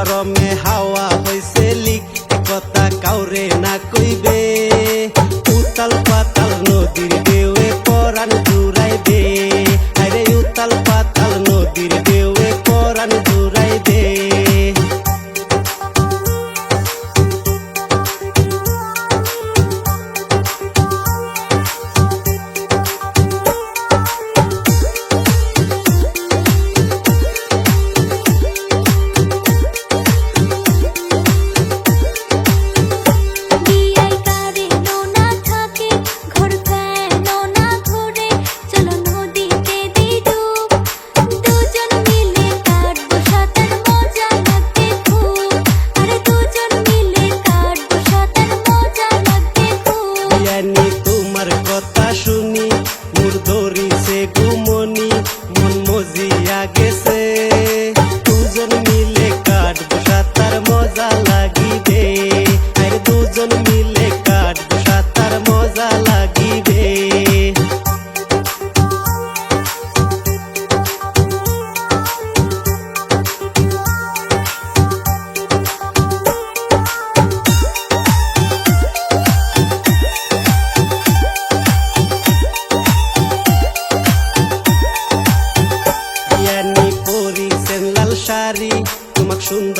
গরমে হাওয়া হইছে লিক কথা কাউরে না কইবে। উতাল পাতাল নদীর ঢেউয়ে পরাণ জুড়াইবে।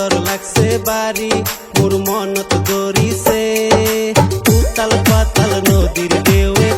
সুন্দর লাগছে বাড়ি মোর মনত গরিছে উতাল পাতাল নদীর ঢেউয়ে